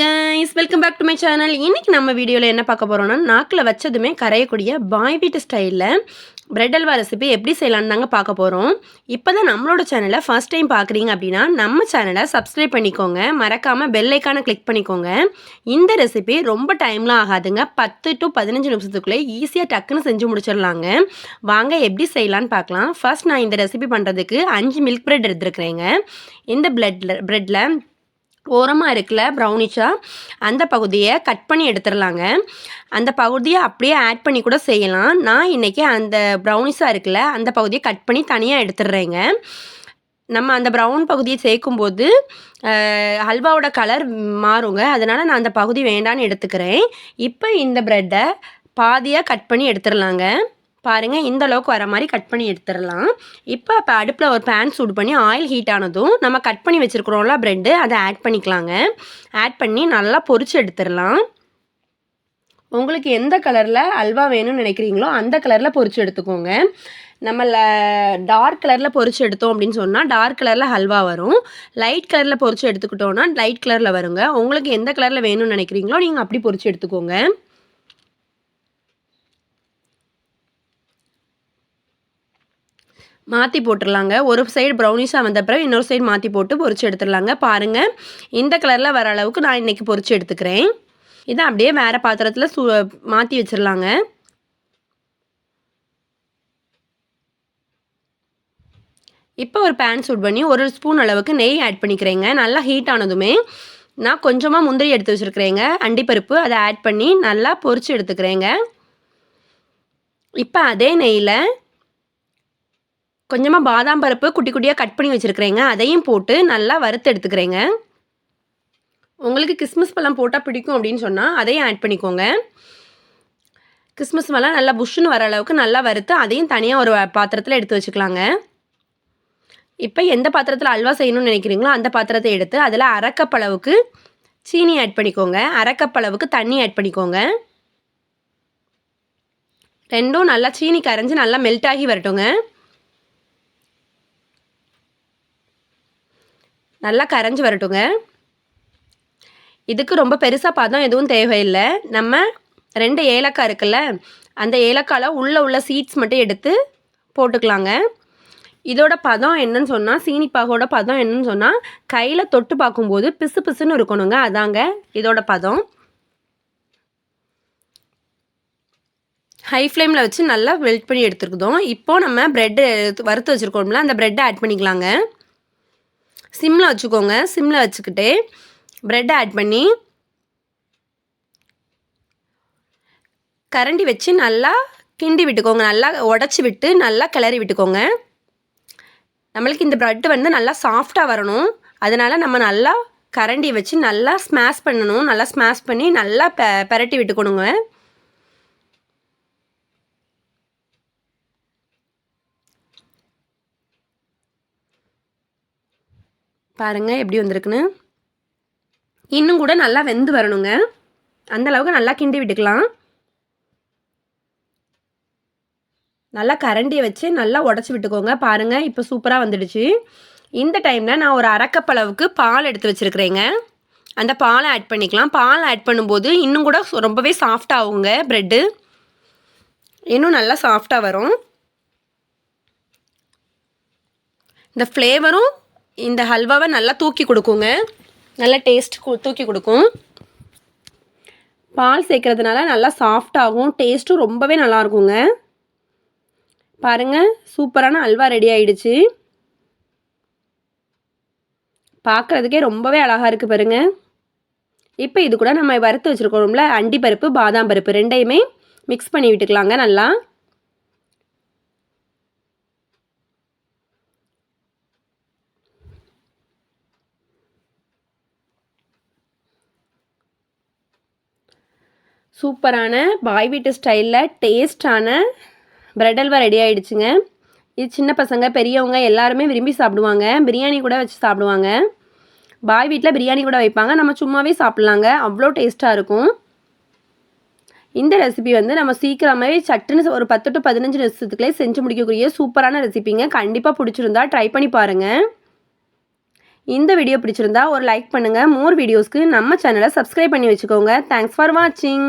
Guys welcome back to my channel இன்றைக்கி நம்ம வீடியோவில் என்ன பார்க்க போகிறோம்னா நாக்கில் வச்சதுமே கரையக்கூடிய பாய் வீட்டு ஸ்டைலில் பிரெட் அல்வா ரெசிபி எப்படி செய்யலான்னு தாங்க பார்க்க போகிறோம் இப்போ தான் நம்மளோட சேனலை ஃபர்ஸ்ட் டைம் பார்க்குறீங்க அப்படின்னா நம்ம சேனலை சப்ஸ்கிரைப் பண்ணிக்கோங்க. மறக்காமல் பெல் ஐக்கானை கிளிக் பண்ணிக்கோங்க. இந்த ரெசிபி ரொம்ப டைம்லாம் ஆகாதுங்க. பத்து டு பதினஞ்சு நிமிஷத்துக்குள்ளே ஈஸியாக டக்குன்னு செஞ்சு முடிச்சிடலாங்க. வாங்க எப்படி செய்யலான்னு பார்க்கலாம். ஃபர்ஸ்ட் நான் இந்த ரெசிபி பண்ணுறதுக்கு அஞ்சு மில்க் பிரெட் எடுத்துருக்குறேங்க. இந்த பிரெட்டில் ப்ரெட்டில் ஓரமாக இருக்குல்ல ப்ரௌனிஷாக அந்த பகுதியை கட் பண்ணி எடுத்துடலாங்க அந்த பகுதியை அப்படியே ஆட் பண்ணி கூட செய்யலாம். நான் இன்றைக்கி அந்த ப்ரௌனிஷாக இருக்குல்ல அந்த பகுதியை கட் பண்ணி தனியாக எடுத்துடுறேங்க நம்ம அந்த ப்ரௌன் பகுதியை சேர்க்கும்போது ஹல்வாவோட கலர் மாறுங்க. அதனால் நான் அந்த பகுதி வேண்டான்னு எடுத்துக்கிறேன். இப்போ இந்த ப்ரெட்டை பாதியாக கட் பண்ணி எடுத்துடலாங்க பாருங்கள் இந்த அளவுக்கு வர மாதிரி கட் பண்ணி எடுத்துடலாம். இப்போ இப்போ அடுப்பில் ஒரு பேன் சூடு பண்ணி ஆயில் ஹீட் ஆனதும் நம்ம கட் பண்ணி வச்சுருக்குறோம்ல ப்ரெட்டு அதை ஆட் பண்ணிக்கலாங்க. ஆட் பண்ணி நல்லா பொரிச்சு எடுத்துடலாம். உங்களுக்கு எந்த கலரில் அல்வா வேணும்னு நினைக்கிறீங்களோ அந்த கலரில் பொரிச்சு எடுத்துக்கோங்க. நம்ம டார்க் கலரில் பொரிச்சு எடுத்தோம் அப்படின்னு சொன்னால் டார்க் கலரில் ஹல்வா வரும். லைட் கலரில் பொரிச்சு எடுத்துக்கிட்டோன்னா லைட் கலரில் வருங்க. உங்களுக்கு எந்த கலரில் வேணும்னு நினைக்கிறீங்களோ நீங்கள் அப்படி பொரிச்சு எடுத்துக்கோங்க. மாற்றி போட்டுடலாங்க ஒரு சைடு ப்ரௌனிஷாக வந்த பிறகு இன்னொரு சைடு மாற்றி போட்டு பொறிச்சு எடுத்துடலாங்க. பாருங்கள் இந்த கலரில் வர அளவுக்கு நான் இன்றைக்கி பொறிச்சு எடுத்துக்கிறேன். இதை அப்படியே வேறு பாத்திரத்தில் சூ மாற்றி வச்சிடலாங்க. இப்போ ஒரு பேன் சூட் பண்ணி ஒரு ஸ்பூன் அளவுக்கு நெய் ஆட் பண்ணிக்கிறேங்க. நல்லா ஹீட் ஆனதுமே நான் கொஞ்சமாக முந்திரி எடுத்து வச்சுருக்கிறேங்க. அண்டிப்பருப்பு அதை ஆட் பண்ணி நல்லா பொறிச்சு எடுத்துக்கிறேங்க. இப்போ அதே நெய்யில் கொஞ்சமாக பாதாம் பருப்பு குட்டி குட்டியாக கட் பண்ணி வச்சுருக்கிறேங்க. அதையும் போட்டு நல்லா வறுத்து எடுத்துக்கிறேங்க. உங்களுக்கு கிறிஸ்மஸ் பழம் போட்டால் பிடிக்கும் அப்படின்னு சொன்னால் அதையும் ஆட் பண்ணிக்கோங்க. கிறிஸ்மஸ் பழம் நல்லா புஷ்ஷுன்னு வர அளவுக்கு நல்லா வறுத்து அதையும் தனியாக ஒரு பாத்திரத்தில் எடுத்து வச்சுக்கலாங்க. இப்போ எந்த பாத்திரத்தில் அல்வா செய்யணும்னு நினைக்கிறீங்களோ அந்த பாத்திரத்தை எடுத்து அதில் அரைக்கப்பளவுக்கு சீனி ஆட் பண்ணிக்கோங்க. அரைக்கப்பளவுக்கு தண்ணி ஆட் பண்ணிக்கோங்க. ரெண்டும் நல்லா சீனி கரைஞ்சி நல்லா மெல்ட் ஆகி வரட்டுங்க. நல்லா கரைஞ்சி வரட்டுங்க. இதுக்கு ரொம்ப பெருசாக பதம் எதுவும் தேவையில்லை. நம்ம ரெண்டு ஏலக்காய் இருக்குல்ல அந்த ஏலக்காயில் உள்ளே உள்ள சீட்ஸ் மட்டும் எடுத்து போட்டுக்கலாங்க. இதோட பதம் என்னன்னு சொன்னால் சீனிப்பாகோட பதம் என்னன்னு சொன்னால் கையில் தொட்டு பார்க்கும்போது பிசு பிசுன்னு இருக்கணுங்க. அதாங்க இதோட பதம். ஹை ஃப்ளேமில் வச்சு நல்லா வெல்ட் பண்ணி எடுத்துருக்குதோம் இப்போ நம்ம ப்ரெட்டு வறுத்து வச்சுருக்கோம்ல அந்த ப்ரெட்டை ஆட் பண்ணிக்கலாங்க. சிம்மில் வச்சுக்கோங்க. சிம்மில் வச்சுக்கிட்டு ப்ரெட்டை ஆட் பண்ணி கரண்டி வச்சு நல்லா கிண்டி விட்டுக்கோங்க. நல்லா உடச்சி விட்டு நல்லா கிளறி விட்டுக்கோங்க. நம்மளுக்கு இந்த ப்ரெட்டு வந்து நல்லா சாஃப்டாக வரணும். அதனால் நம்ம நல்லா கரண்டி வச்சு நல்லா ஸ்மாஷ் பண்ணணும். நல்லா ஸ்மாஷ் பண்ணி நல்லா பெ பெரட்டி விட்டுக்கணுங்க. பாருங்கள் எப்படி வந்திருக்குன்னு. இன்னும் கூட நல்லா வெந்து வரணுங்க. அந்த அளவுக்கு நல்லா கிண்டி விட்டுக்கலாம். நல்லா கரண்டியை வச்சு நல்லா உடச்சி விட்டுக்கோங்க. பாருங்கள் இப்போ சூப்பராக வந்துடுச்சு. இந்த டைமில் நான் ஒரு அரைக்கப்பளவுக்கு பால் எடுத்து வச்சுருக்கிறேங்க. அந்த பாலை ஆட் பண்ணிக்கலாம். பால் ஆட் பண்ணும்போது இன்னும் கூட ரொம்பவே சாஃப்டாகுங்க ப்ரெட்டு இன்னும் நல்லா சாஃப்டாக வரும். இந்த ஃப்ளேவரும் இந்த ஹல்வாவை நல்லா தூக்கி கொடுக்குங்க. நல்லா டேஸ்ட் தூக்கி கொடுக்கும். பால் சேர்க்கறதுனால நல்லா சாஃப்டாகும் டேஸ்ட்டும் ரொம்பவே நல்லா இருக்குங்க. பாருங்கள் சூப்பரான அல்வா ரெடி ஆயிடுச்சு. பார்க்குறதுக்கே ரொம்பவே அழகாக இருக்குது பாருங்க. இப்போ இது கூட நம்ம வறுத்து வச்சுருக்கோம்ல அண்டி பருப்பு பாதாம் பருப்பு ரெண்டையுமே மிக்ஸ் பண்ணி விட்டுக்கலாங்க நல்லா. சூப்பரான பாய் வீட்டு ஸ்டைலில் டேஸ்டான பிரெட் அல்வா ரெடி ஆகிடுச்சுங்க இது சின்ன பசங்க பெரியவங்க எல்லாருமே விரும்பி சாப்பிடுவாங்க. பிரியாணி கூட வச்சு சாப்பிடுவாங்க. பாய் வீட்டில் பிரியாணி கூட வைப்பாங்க. நம்ம சும்மாவே சாப்பிட்லாங்க. அவ்வளோ டேஸ்ட்டாக இருக்கும். இந்த ரெசிபி வந்து நம்ம சீக்கிரமாகவே சட்டுன்னு ஒரு பத்து டு பதினஞ்சு நிமிஷத்துக்குள்ளே செஞ்சு முடிக்கக்கூடிய சூப்பரான ரெசிபிங்க கண்டிப்பாக பிடிச்சிருந்தா ட்ரை பண்ணி பாருங்கள் இந்த வீடியோ பிடிச்சிருந்தா ஒரு லைக் பண்ணுங்கள் மோர் வீடியோஸ்க்கு நம்ம சேனலை சப்ஸ்கிரைப் பண்ணி வச்சுக்கோங்க. தேங்க்ஸ் ஃபார் வாட்சிங்